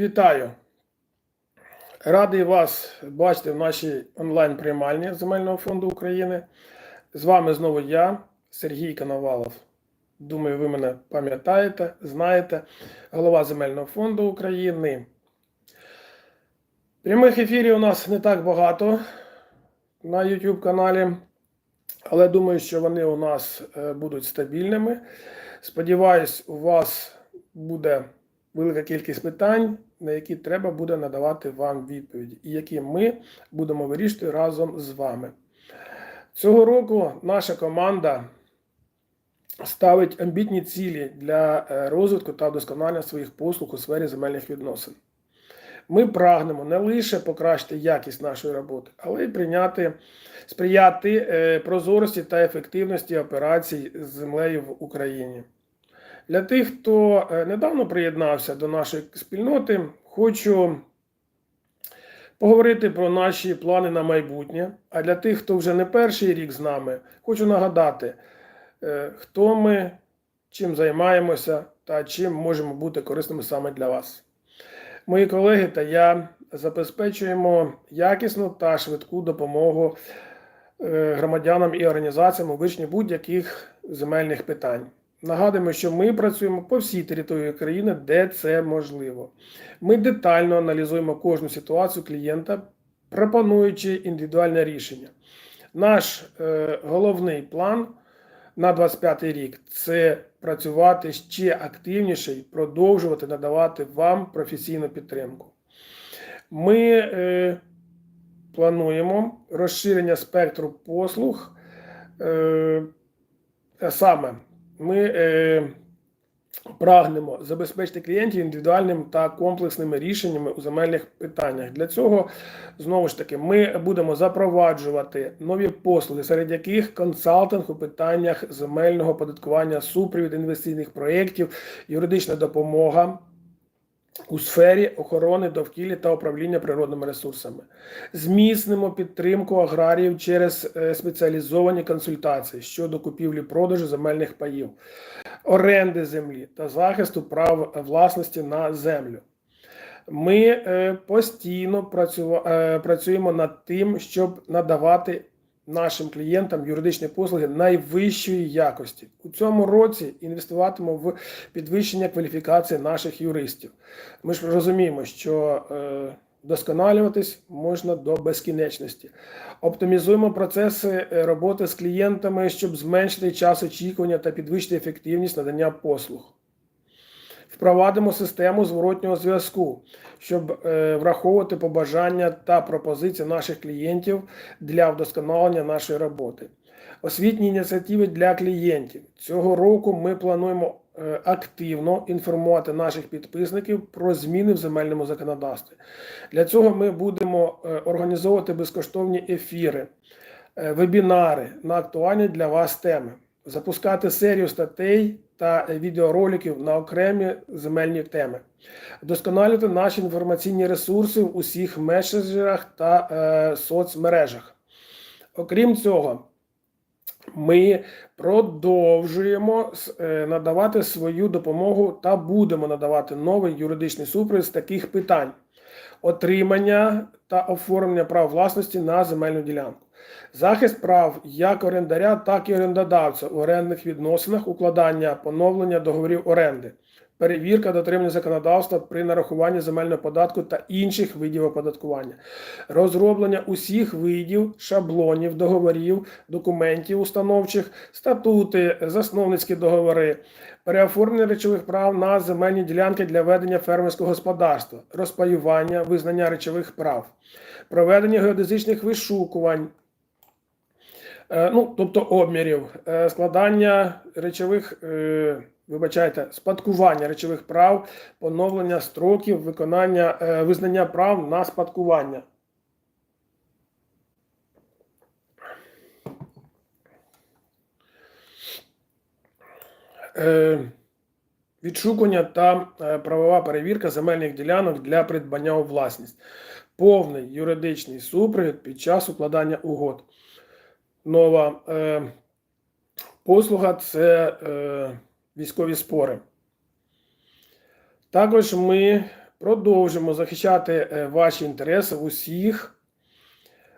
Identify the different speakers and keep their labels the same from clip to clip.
Speaker 1: Вітаю! Радий вас бачити в нашій онлайн-приймальні Земельного фонду України. З вами знову я, Сергій Коновалов. Думаю, ви мене пам'ятаєте, знаєте, голова Земельного фонду України. Прямих ефірів у нас не так багато на YouTube каналі, але думаю, що вони у нас е, будуть стабільними. Сподіваюсь, у вас буде велика кількість питань, на які треба буде надавати вам відповіді, і які ми будемо вирішувати разом з вами. Цього року наша команда ставить амбітні цілі для е, розвитку та вдосконалення своїх послуг у сфері земельних відносин. Ми прагнемо не лише покращити якість нашої роботи, але й прийняти, сприяти е, прозорості та ефективності операцій з землею в Україні. Для тих, хто е, недавно приєднався до нашої спільноти, хочу поговорити про наші плани на майбутнє. А для тих, хто вже не перший рік з нами, хочу нагадати, е, хто ми, чим займаємося та чим можемо бути корисними саме для вас. Мої колеги та я забезпечуємо якісну та швидку допомогу е, громадянам і організаціям у вирішенні будь-яких земельних питань. Нагадуємо, що ми працюємо по всій території країни, де це можливо. Ми детально аналізуємо кожну ситуацію клієнта, пропонуючи індивідуальне рішення. Наш е, головний план на 25 рік це працювати ще активніше і продовжувати надавати вам професійну підтримку. Ми е, плануємо розширення спектру послуг. Е, саме ми е, прагнемо забезпечити клієнтів індивідуальним та комплексними рішеннями у земельних питаннях. Для цього знову ж таки ми будемо запроваджувати нові послуги, серед яких консалтинг у питаннях земельного податкування, супровід інвестиційних проєктів, юридична допомога. У сфері охорони довкілля та управління природними ресурсами зміцнимо підтримку аграріїв через е, спеціалізовані консультації щодо купівлі-продажу земельних паїв, оренди землі та захисту прав власності на землю. Ми е, постійно е, працюємо над тим, щоб надавати нашим клієнтам юридичні послуги найвищої якості. У цьому році інвестуватимемо в підвищення кваліфікації наших юристів. Ми ж розуміємо, що е, вдосконалюватись можна до безкінечності. Оптимізуємо процеси е, роботи з клієнтами, щоб зменшити час очікування та підвищити ефективність надання послуг. Впровадимо систему зворотнього зв'язку, щоб е, враховувати побажання та пропозиції наших клієнтів для вдосконалення нашої роботи. Освітні ініціативи для клієнтів. Цього року ми плануємо е, активно інформувати наших підписників про зміни в земельному законодавстві. Для цього ми будемо е, організовувати безкоштовні ефіри, е, вебінари на актуальні для вас теми, запускати серію статей та відеороликів на окремі земельні теми, вдосконалювати наші інформаційні ресурси в усіх месенджерах та е, соцмережах. Окрім цього, ми продовжуємо е, надавати свою допомогу та будемо надавати новий юридичний супровід з таких питань: отримання та оформлення прав власності на земельну ділянку, захист прав як орендаря, так і орендодавця у орендних відносинах, укладання поновлення договорів оренди. Перевірка дотримання законодавства при нарахуванні земельного податку та інших видів оподаткування, розроблення усіх видів шаблонів, договорів, документів установчих, статути, засновницькі договори, переоформлення речових прав на земельні ділянки для ведення фермерського господарства, розпаювання, визнання речових прав, проведення геодезичних вишукувань. Е, Ну, тобто обмірів, е, складання речових, е, вибачайте, спадкування речових прав, поновлення строків, виконання, визнання прав на спадкування. Відшукування та правова перевірка земельних ділянок для придбання у власність. Повний юридичний супровід під час укладання угод. Нова е, послуга це е, військові спори. Також ми продовжимо захищати е, ваші інтереси в усіх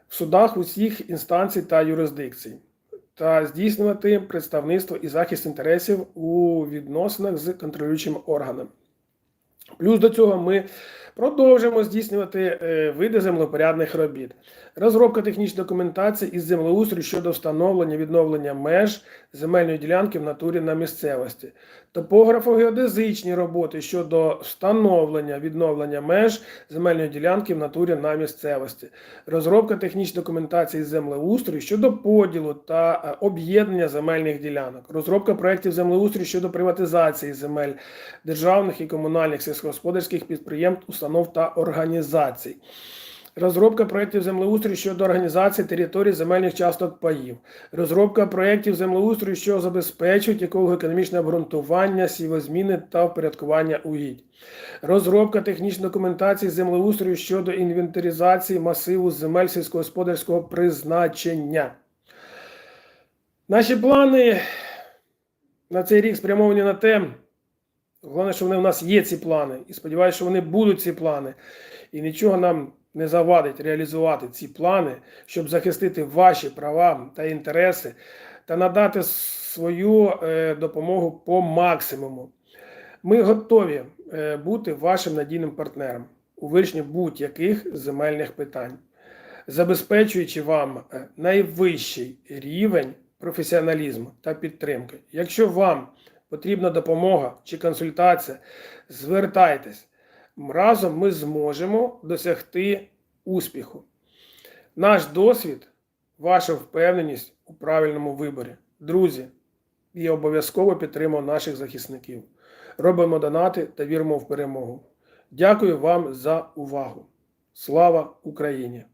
Speaker 1: в судах усіх інстанцій та юрисдикцій та здійснювати представництво і захист інтересів у відносинах з контролюючими органами. Плюс до цього ми продовжимо здійснювати е, види землепорядних робіт. Розробка технічної документації із землеустрою щодо встановлення відновлення меж земельної ділянки в натурі на місцевості, топографо-геодезичні роботи щодо встановлення відновлення меж земельної ділянки в натурі на місцевості, розробка технічної документації з землеустрою щодо поділу та е, об'єднання земельних ділянок, розробка проєктів землеустрою щодо приватизації земель державних і комунальних сільськогосподарських підприємств, установ та організацій. Розробка проєктів землеустрою щодо організації територій земельних часток паїв, розробка проєктів землеустрою, що забезпечують еколого-економічне обґрунтування, сівозміни та впорядкування угідь, розробка технічної документації землеустрою щодо інвентаризації масиву земель сільськогосподарського призначення. Наші плани на цей рік спрямовані на те, головне, що вони в нас є ці плани, і сподіваюся, що вони будуть ці плани. І нічого нам не завадить реалізувати ці плани, щоб захистити ваші права та інтереси та надати свою е, допомогу по максимуму. Ми готові е, бути вашим надійним партнером у вирішенні будь-яких земельних питань, забезпечуючи вам е, найвищий рівень професіоналізму та підтримки. Якщо вам потрібна допомога чи консультація, звертайтесь. Разом ми зможемо досягти успіху. Наш досвід, ваша впевненість у правильному виборі. Друзі, і обов'язково підтримуємо наших захисників. Робимо донати та віримо в перемогу. Дякую вам за увагу. Слава Україні!